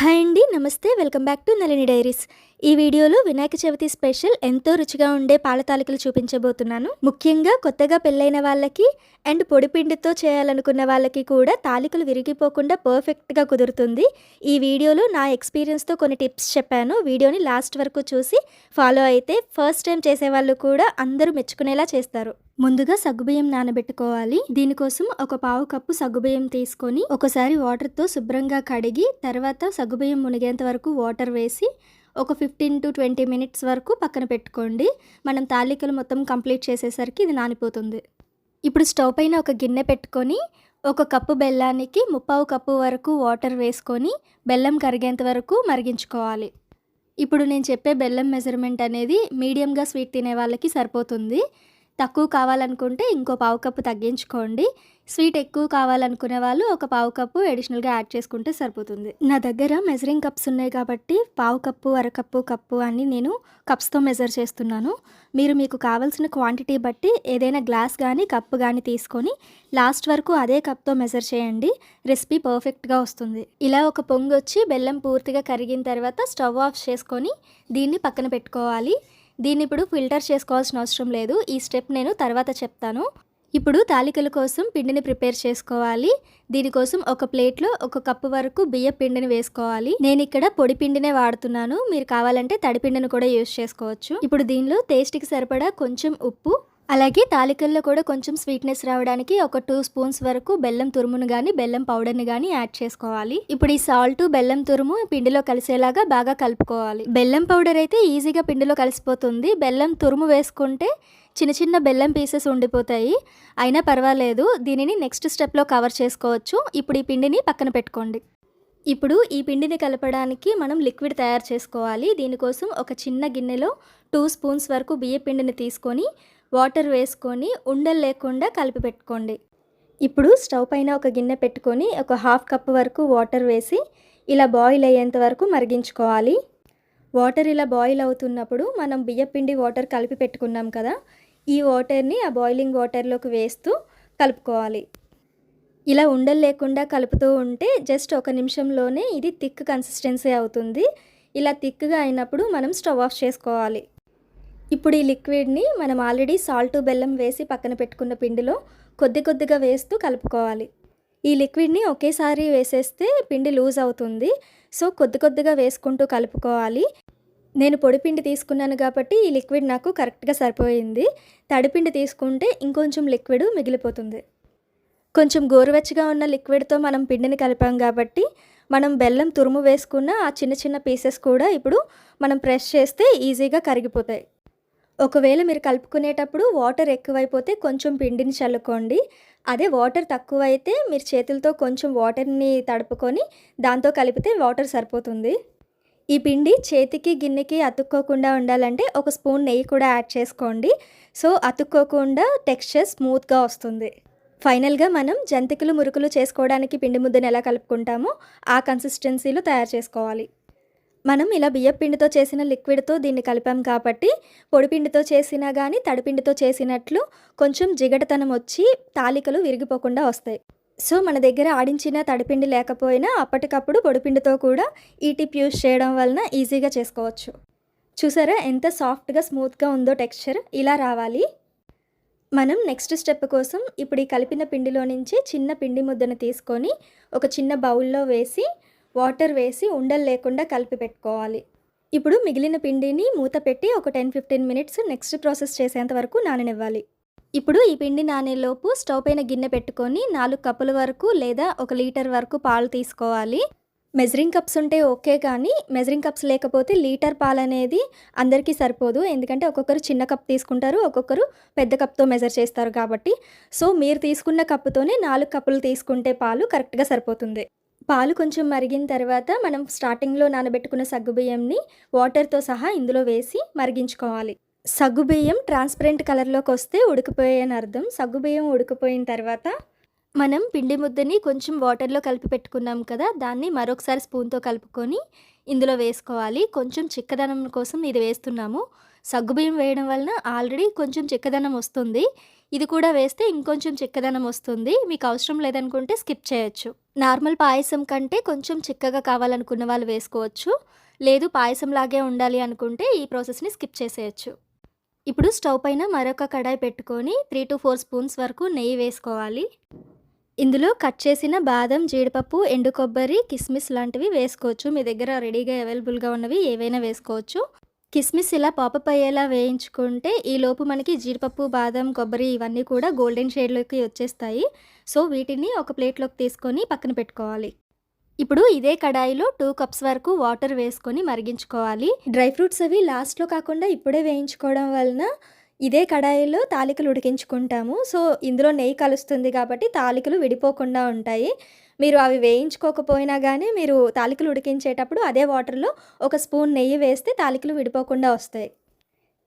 Hi అండి నమస్తే welcome back to Nalini diaries. ఈ వీడియోలో వినాయక చవితి స్పెషల్ ఎంతో రుచిగా ఉండే పాల తాలికలు చూపించబోతున్నాను. ముఖ్యంగా కొత్తగా పెళ్ళైన వాళ్ళకి అండ్ పొడిపిండితో చేయాలనుకున్న వాళ్ళకి కూడా తాలికలు విరిగిపోకుండా పర్ఫెక్ట్గా కుదురుతుంది. ఈ వీడియోలో నా ఎక్స్పీరియన్స్తో కొన్ని టిప్స్ చెప్పాను. వీడియోని లాస్ట్ వరకు చూసి ఫాలో అయితే ఫస్ట్ టైం చేసేవాళ్ళు కూడా అందరూ మెచ్చుకునేలా చేస్తారు. ముందుగా సగ్గుబియ్యం నానబెట్టుకోవాలి. దీనికోసం ఒక పావు కప్పు సగ్గుబియ్యం తీసుకొని ఒకసారి వాటర్తో శుభ్రంగా కడిగి తర్వాత సగ్గుబియ్యం మునిగేంత వరకు వాటర్ వేసి ఒక ఫిఫ్టీన్ టు ట్వంటీ మినిట్స్ వరకు పక్కన పెట్టుకోండి. మనం తాలికలు మొత్తం కంప్లీట్ చేసేసరికి ఇది నానిపోతుంది. ఇప్పుడు స్టవ్ పైన ఒక గిన్నె పెట్టుకొని ఒక కప్పు బెల్లానికి ముప్పావు కప్పు వరకు వాటర్ వేసుకొని బెల్లం కరిగేంత వరకు మరిగించుకోవాలి. ఇప్పుడు నేను చెప్పే బెల్లం మెజర్మెంట్ అనేది మీడియంగా స్వీట్ తినే వాళ్ళకి సరిపోతుంది. తక్కువ కావాలనుకుంటే ఇంకో పావు కప్పు తగ్గించుకోండి. స్వీట్ ఎక్కువ కావాలనుకునే వాళ్ళు ఒక పావు కప్పు అడిషనల్గా యాడ్ చేసుకుంటే సరిపోతుంది. నా దగ్గర మెజరింగ్ కప్స్ ఉన్నాయి కాబట్టి పావు కప్పు అరకప్పు కప్పు అని నేను కప్స్తో మెజర్ చేస్తున్నాను. మీరు మీకు కావాల్సిన క్వాంటిటీ బట్టి ఏదైనా గ్లాస్ కానీ కప్పు కానీ తీసుకొని లాస్ట్ వరకు అదే కప్తో మెజర్ చేయండి. రెసిపీ పర్ఫెక్ట్గా వస్తుంది. ఇలా ఒక పొంగు వచ్చి బెల్లం పూర్తిగా కరిగిన తర్వాత స్టవ్ ఆఫ్ చేసుకొని దీన్ని పక్కన పెట్టుకోవాలి. దీన్ని ఇప్పుడు ఫిల్టర్ చేసుకోవాల్సిన అవసరం లేదు. ఈ స్టెప్ నేను తర్వాత చెప్తాను. ఇప్పుడు తాలికల కోసం పిండిని ప్రిపేర్ చేసుకోవాలి. దీనికోసం ఒక ప్లేట్లో ఒక కప్పు వరకు బియ్య పిండిని వేసుకోవాలి. నేను ఇక్కడ పొడి పిండినే వాడుతున్నాను. మీరు కావాలంటే తడిపిండిని కూడా యూజ్ చేసుకోవచ్చు. ఇప్పుడు దీనిలో టేస్ట్కి సరిపడా కొంచెం ఉప్పు అలాగే తాలికల్లో కూడా కొంచెం స్వీట్నెస్ రావడానికి ఒక టూ స్పూన్స్ వరకు బెల్లం తురుమును కానీ బెల్లం పౌడర్ని కానీ యాడ్ చేసుకోవాలి. ఇప్పుడు ఈ సాల్ట్ బెల్లం తురుము పిండిలో కలిసేలాగా బాగా కలుపుకోవాలి. బెల్లం పౌడర్ అయితే ఈజీగా పిండిలో కలిసిపోతుంది. బెల్లం తురుము వేసుకుంటే చిన్న చిన్న బెల్లం పీసెస్ ఉండిపోతాయి. అయినా పర్వాలేదు దీనిని నెక్స్ట్ స్టెప్లో కవర్ చేసుకోవచ్చు. ఇప్పుడు ఈ పిండిని పక్కన పెట్టుకోండి. ఇప్పుడు ఈ పిండిని కలపడానికి మనం లిక్విడ్ తయారు చేసుకోవాలి. దీనికోసం ఒక చిన్న గిన్నెలో టూ స్పూన్స్ వరకు బియ్య పిండిని తీసుకొని వాటర్ వేసుకొని ఉండలు లేకుండా కలిపి పెట్టుకోండి. ఇప్పుడు స్టవ్ పైన ఒక గిన్నె పెట్టుకొని ఒక హాఫ్ కప్ వరకు వాటర్ వేసి ఇలా బాయిల్ అయ్యేంత వరకు మరిగించుకోవాలి. వాటర్ ఇలా బాయిల్ అవుతున్నప్పుడు మనం బియ్యపిండి వాటర్ కలిపి పెట్టుకున్నాం కదా ఈ వాటర్ని ఆ బాయిలింగ్ వాటర్లోకి వేస్తూ కలుపుకోవాలి. ఇలా ఉండలు లేకుండా కలుపుతూ ఉంటే జస్ట్ ఒక నిమిషంలోనే ఇది థిక్ కన్సిస్టెన్సీ అవుతుంది. ఇలా థిక్గా అయినప్పుడు మనం స్టవ్ ఆఫ్ చేసుకోవాలి. ఇప్పుడు ఈ లిక్విడ్ని మనం ఆల్రెడీ సాల్ట్ బెల్లం వేసి పక్కన పెట్టుకున్న పిండిలో కొద్ది కొద్దిగా వేస్తూ కలుపుకోవాలి. ఈ లిక్విడ్ని ఒకేసారి వేసేస్తే పిండి లూజ్ అవుతుంది. సో కొద్ది కొద్దిగా వేసుకుంటూ కలుపుకోవాలి. నేను పొడిపిండి తీసుకున్నాను కాబట్టి ఈ లిక్విడ్ నాకు కరెక్ట్గా సరిపోయింది. తడిపిండి తీసుకుంటే ఇంకొంచెం లిక్విడ్ మిగిలిపోతుంది. కొంచెం గోరువెచ్చగా ఉన్న లిక్విడ్తో మనం పిండిని కలిపాం కాబట్టి మనం బెల్లం తురుము వేసుకున్న ఆ చిన్న చిన్న పీసెస్ కూడా ఇప్పుడు మనం ప్రెస్ చేస్తే ఈజీగా కరిగిపోతాయి. ఒకవేళ మీరు కలుపుకునేటప్పుడు వాటర్ ఎక్కువైపోతే కొంచెం పిండిని చల్లుకోండి. అదే వాటర్ తక్కువ అయితే మీరు చేతులతో కొంచెం వాటర్ని తడుపుకొని దాంతో కలిపితే వాటర్ సరిపోతుంది. ఈ పిండి చేతికి గిన్నెకి అతుక్కోకుండా ఉండాలంటే ఒక స్పూన్ నెయ్యి కూడా యాడ్ చేసుకోండి. సో అతుక్కోకుండా టెక్స్చర్ స్మూత్గా వస్తుంది. ఫైనల్గా మనం జంతికలు మురుకులు చేసుకోవడానికి పిండి ముద్దను ఎలా కలుపుకుంటామో ఆ కన్సిస్టెన్సీలో తయారు చేసుకోవాలి. మనం ఇలా బియ్యపిండితో చేసిన లిక్విడ్తో దీన్ని కలిపాం కాబట్టి పొడిపిండితో చేసినా కానీ తడిపిండితో చేసినట్లు కొంచెం జిగటతనం వచ్చి తాలికలు విరిగిపోకుండా వస్తాయి. సో మన దగ్గర ఆడించిన తడిపిండి లేకపోయినా అప్పటికప్పుడు పొడిపిండితో కూడా ఈ టిప్ యూస్ చేయడం వలన ఈజీగా చేసుకోవచ్చు. చూసారా ఎంత సాఫ్ట్గా స్మూత్గా ఉందో టెక్స్చర్ ఇలా రావాలి. మనం నెక్స్ట్ స్టెప్ కోసం ఇప్పుడు ఈ కలిపిన పిండిలో నుంచి చిన్న పిండి ముద్దను తీసుకొని ఒక చిన్న బౌల్లో వేసి వాటర్ వేసి ఉండలు లేకుండా కలిపి పెట్టుకోవాలి. ఇప్పుడు మిగిలిన పిండిని మూత పెట్టి ఒక ten fifteen minutes next process చేసేంత వరకు నాననివ్వాలి. ఇప్పుడు ఈ పిండి నానేలోపు స్టవ్ పైన గిన్నె పెట్టుకొని నాలుగు కప్పుల వరకు లేదా ఒక లీటర్ వరకు పాలు తీసుకోవాలి. మెజరింగ్ కప్స్ ఉంటే ఓకే కానీ మెజరింగ్ కప్స్ లేకపోతే లీటర్ పాలు అనేది అందరికీ సరిపోదు. ఎందుకంటే ఒక్కొక్కరు చిన్న కప్ తీసుకుంటారు ఒక్కొక్కరు పెద్ద కప్తో మెజర్ చేస్తారు కాబట్టి. సో మీరు తీసుకున్న కప్పుతోనే నాలుగు కప్పులు తీసుకుంటే పాలు కరెక్ట్గా సరిపోతుంది. పాలు కొంచెం మరిగిన తర్వాత మనం స్టార్టింగ్లో నానబెట్టుకున్న సగ్గుబియ్యంని వాటర్తో సహా ఇందులో వేసి మరిగించుకోవాలి. సగ్గుబియ్యం ట్రాన్స్పరెంట్ కలర్లోకి వస్తే ఉడికిపోయాయని అర్థం. సగ్గుబియ్యం ఉడికిపోయిన తర్వాత మనం పిండి ముద్దని కొంచెం వాటర్లో కలిపి పెట్టుకున్నాం కదా దాన్ని మరొకసారి స్పూన్తో కలుపుకొని ఇందులో వేసుకోవాలి కొంచెం చిక్కదనం కోసం ఇది వేస్తున్నాము సగ్గుబియ్యం వేయడం వలన ఆల్రెడీ కొంచెం చిక్కదనం వస్తుంది. ఇది కూడా వేస్తే ఇంకొంచెం చిక్కదనం వస్తుంది. మీకు అవసరం లేదనుకుంటే స్కిప్ చేయొచ్చు. నార్మల్ పాయసం కంటే కొంచెం చిక్కగా కావాలనుకున్న వాళ్ళు వేసుకోవచ్చు. లేదు పాయసం లాగే ఉండాలి అనుకుంటే ఈ ప్రాసెస్‌ని స్కిప్ చేసేయచ్చు ఇప్పుడు స్టవ్ పైన మరొక కడాయి పెట్టుకొని 3-4 స్పూన్స్ వరకు నెయ్యి వేసుకోవాలి. ఇందులో కట్ చేసిన బాదం, జీడిపప్పు, ఎండు కొబ్బరి, కిస్మిస్ లాంటివి వేసుకోవచ్చు. మీ దగ్గర రెడీగా అవైలబుల్‌గా ఉన్నవి ఏవైనా వేసుకోవచ్చు. కిస్మిస్ ఇలా పాపప్ అయ్యేలా వేయించుకుంటే ఈలోపు మనకి జీడిపప్పు, బాదం, కొబ్బరి ఇవన్నీ కూడా గోల్డెన్ షేడ్‌లోకి వచ్చేస్తాయి. సో, వీటిని ఒక ప్లేట్‌లోకి తీసుకొని పక్కన పెట్టుకోవాలి. ఇప్పుడు ఇదే కడాయిలో టూ కప్స్ వరకు వాటర్ వేసుకొని మరిగించుకోవాలి. డ్రై ఫ్రూట్స్ అవి లాస్ట్‌లో కాకుండా ఇప్పుడే వేయించుకోవడం వలన ఇదే కడాయిలో తాలికలు ఉడికించుకుంటాము. సో, ఇందులో నెయ్యి కలుస్తుంది కాబట్టి తాలికలు విడిపోకుండా ఉంటాయి. మీరు అవి వేయించుకోకపోయినా కానీ మీరు తాలికలు ఉడికించేటప్పుడు అదే వాటర్‌లో ఒక స్పూన్ నెయ్యి వేస్తే తాలికలు విడిపోకుండా వస్తాయి.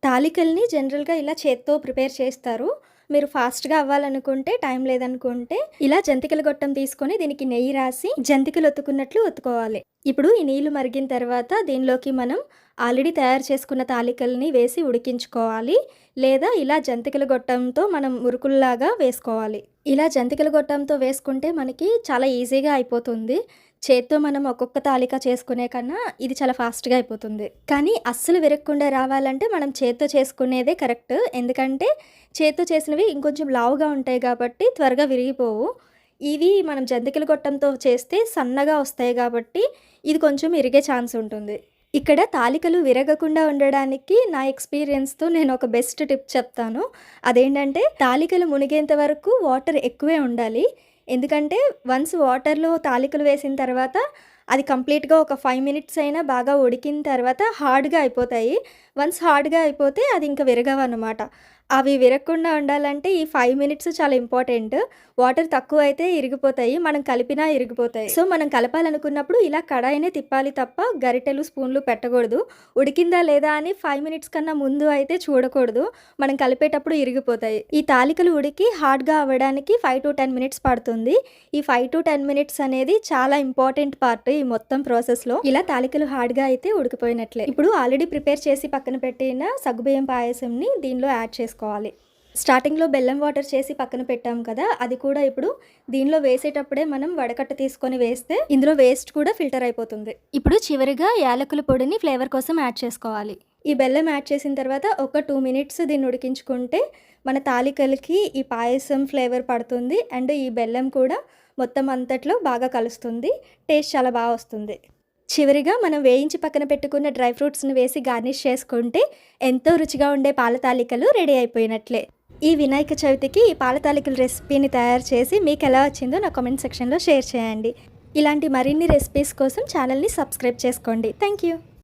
తాలికల్ని జనరల్‌గా ఇలా చేత్తో ప్రిపేర్ చేస్తారు. మీరు ఫాస్ట్‌గా అవ్వాలనుకుంటే టైం లేదనుకుంటే ఇలా జంతికల గొట్టం తీసుకొని దీనికి నెయ్యి రాసి జంతికలు ఒత్తుకున్నట్లు ఒత్తుకోవాలి. ఇప్పుడు ఈ నీళ్ళు మరిగిన తర్వాత దీనిలోకి మనం ఆల్రెడీ తయారు చేసుకున్న తాలికల్ని వేసి ఉడికించుకోవాలి. లేదా ఇలా జంతికల గొట్టంతో మనం మురుకుల్లాగా వేసుకోవాలి. ఇలా జంతికల గొట్టంతో వేసుకుంటే మనకి చాలా ఈజీగా అయిపోతుంది. చేత్తో మనం ఒక్కొక్క తాలిక చేసుకునే కన్నా ఇది చాలా ఫాస్ట్‌గా అయిపోతుంది. కానీ అస్సలు విరగకుండా రావాలంటే మనం చేత్తో చేసుకునేదే కరెక్ట్. ఎందుకంటే చేత్తో చేసినవి ఇంకొంచెం లావుగా ఉంటాయి కాబట్టి త్వరగా విరిగిపోవు. ఇవి మనం జంతికలు గొట్టంతో చేస్తే సన్నగా వస్తాయి కాబట్టి ఇది కొంచెం ఇరిగే ఛాన్స్ ఉంటుంది. ఇక్కడ తాలికలు విరగకుండా ఉండడానికి నా ఎక్స్‌పీరియన్స్‌తో నేను ఒక బెస్ట్ టిప్ చెప్తాను. అదేంటంటే తాలికలు మునిగేంత వరకు వాటర్ ఎక్కువే ఉండాలి. ఎందుకంటే వన్స్ వాటర్‌లో తాలికలు వేసిన తర్వాత అది కంప్లీట్‌గా ఒక ఫైవ్ మినిట్స్ అయినా బాగా ఉడికిన తర్వాత హార్డ్‌గా అయిపోతాయి. వన్స్ హార్డ్‌గా అయిపోతే అది ఇంక విరగవనమాట. అవి విరగకుండా ఉండాలంటే ఈ ఫైవ్ మినిట్స్ చాలా ఇంపార్టెంట్. వాటర్ తక్కువ అయితే ఇరిగిపోతాయి. మనం కలిపినా ఇరిగిపోతాయి. సో, మనం కలపాలనుకున్నప్పుడు ఇలా కడాయినే తిప్పాలి తప్ప గరిటెలు, స్పూన్లు పెట్టకూడదు. ఉడికిందా లేదా అని ఫైవ్ మినిట్స్ కన్నా ముందు అయితే చూడకూడదు. మనం కలిపేటప్పుడు ఇరిగిపోతాయి. ఈ తాలికలు ఉడికి హార్డ్‌గా అవ్వడానికి 5-10 మినిట్స్ పడుతుంది. ఈ 5-10 మినిట్స్ అనేది చాలా ఇంపార్టెంట్ పార్ట్ ఈ మొత్తం ప్రాసెస్‌లో. ఇలా తాలికలు హార్డ్‌గా అయితే ఉడికిపోయినట్లే. ఇప్పుడు ఆల్రెడీ ప్రిపేర్ చేసి పక్కన పెట్టిన సగ్గుబియ్యం పాయసంని దీనిలో యాడ్ చేసుకోవాలి. స్టార్టింగ్‌లో బెల్లం వాటర్ చేసి పక్కన పెట్టాం కదా! అది కూడా ఇప్పుడు దీనిలో వేసేటప్పుడే మనం వడకట్ట తీసుకొని వేస్తే ఇందులో వేస్ట్ కూడా ఫిల్టర్ అయిపోతుంది. ఇప్పుడు చివరిగా యాలకుల పొడిని ఫ్లేవర్ కోసం యాడ్ చేసుకోవాలి. ఈ బెల్లం యాడ్ చేసిన తర్వాత ఒక 2 మినిట్స్ దీన్ని ఉడికించుకుంటే మన తాలికలకి ఈ పాయసం ఫ్లేవర్ పడుతుంది. అండ్ ఈ బెల్లం కూడా మొత్తం అంతట్లో బాగా కలుస్తుంది. టేస్ట్ చాలా బా వస్తుంది. చివరిగా మనం వేయించి పక్కన పెట్టుకున్న డ్రై ఫ్రూట్స్‌ని వేసి గార్నిష్ చేసుకుంటే ఎంతో రుచిగా ఉండే పాల తాలికలు రెడీ అయిపోయినట్లే. ఈ వినాయక చవితికి ఈ పాల తాలికల రెసిపీని తయారు చేసి మీకు ఎలా వచ్చిందో నా కామెంట్ సెక్షన్‌లో షేర్ చేయండి. ఇలాంటి మరిన్ని రెసిపీస్ కోసం ఛానల్‌ని సబ్స్క్రైబ్ చేసుకోండి. Thank you.